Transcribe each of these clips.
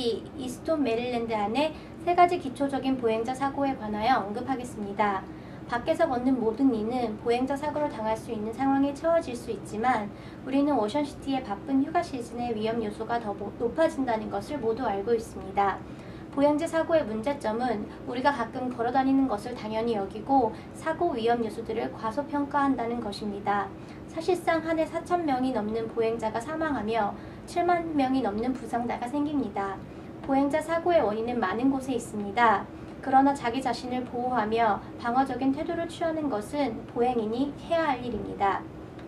오션시티, 이스톤 메릴랜드 안에 세 가지 기초적인 보행자 사고에 관하여 언급하겠습니다. 밖에서 걷는 모든 이는 보행자 사고를 당할 수 있는 상황에 처해질 수 있지만 우리는 오션시티의 바쁜 휴가 시즌의 위험 요소가 더 모- 높아진다는 것을 모두 알고 있습니다. 보행자 사고의 문제점은 우리가 가끔 걸어 다니는 것을 당연히 여기고 사고 위험 요소들을 과소평가한다는 것입니다. 사실상 한 해 4천 명이 넘는 보행자가 사망하며 7만 명이 넘는 부상자가 생깁니다. 보행자 사고의 원인은 많은 곳에 있습니다. 그러나 자기 자신을 보호하며 방어적인 태도를 취하는 것은 보행인이 해야 할 일입니다.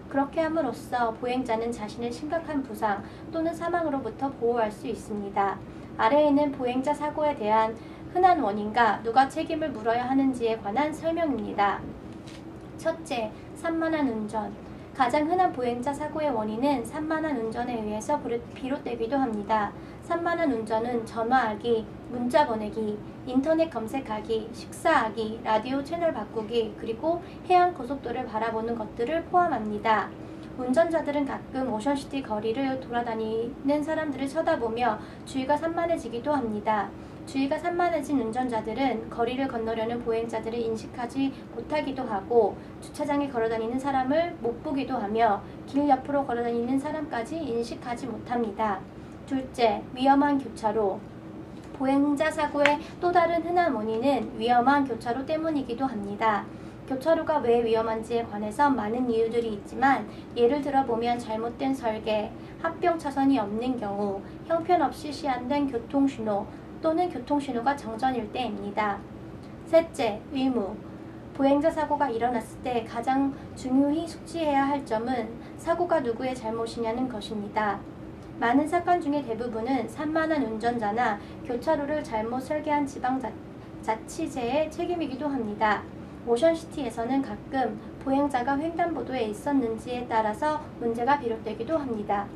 그렇게 함으로써 보행자는 자신을 심각한 부상 또는 사망으로부터 보호할 수 있습니다. 아래에는 보행자 사고에 대한 흔한 원인과 누가 책임을 물어야 하는지에 관한 설명입니다. 첫째, 산만한 운전. 가장 흔한 보행자 사고의 원인은 산만한 운전에 의해서 비롯- 비롯되기도 합니다. 산만한 운전은 전화하기, 문자 보내기, 인터넷 검색하기, 식사하기, 라디오 채널 바꾸기, 그리고 해안 고속도로를 바라보는 것들을 포함합니다. 운전자들은 가끔 오션시티 거리를 돌아다니는 사람들을 쳐다보며 주의가 산만해지기도 합니다. 주의가 산만해진 운전자들은 거리를 건너려는 보행자들을 인식하지 못하기도 하고 주차장에 걸어다니는 사람을 못 보기도 하며 길 옆으로 걸어다니는 사람까지 인식하지 못합니다. 둘째, 위험한 교차로. 보행자 사고의 또 다른 흔한 원인은 위험한 교차로 때문이기도 합니다. 교차로가 왜 위험한지에 관해서 많은 이유들이 있지만 예를 들어 보면 잘못된 설계, 합병 차선이 없는 경우, 형편없이 시한된 교통신호 또는 교통신호가 정전일 때입니다. 셋째, 의무. 보행자 사고가 일어났을 때 가장 중요히 숙지해야 할 점은 사고가 누구의 잘못이냐는 것입니다. 많은 사건 중의 대부분은 산만한 운전자나 교차로를 잘못 설계한 지방자치제의 책임이기도 합니다. 오션시티에서는 가끔 보행자가 횡단보도에 있었는지에 따라서 문제가 비롯되기도 합니다.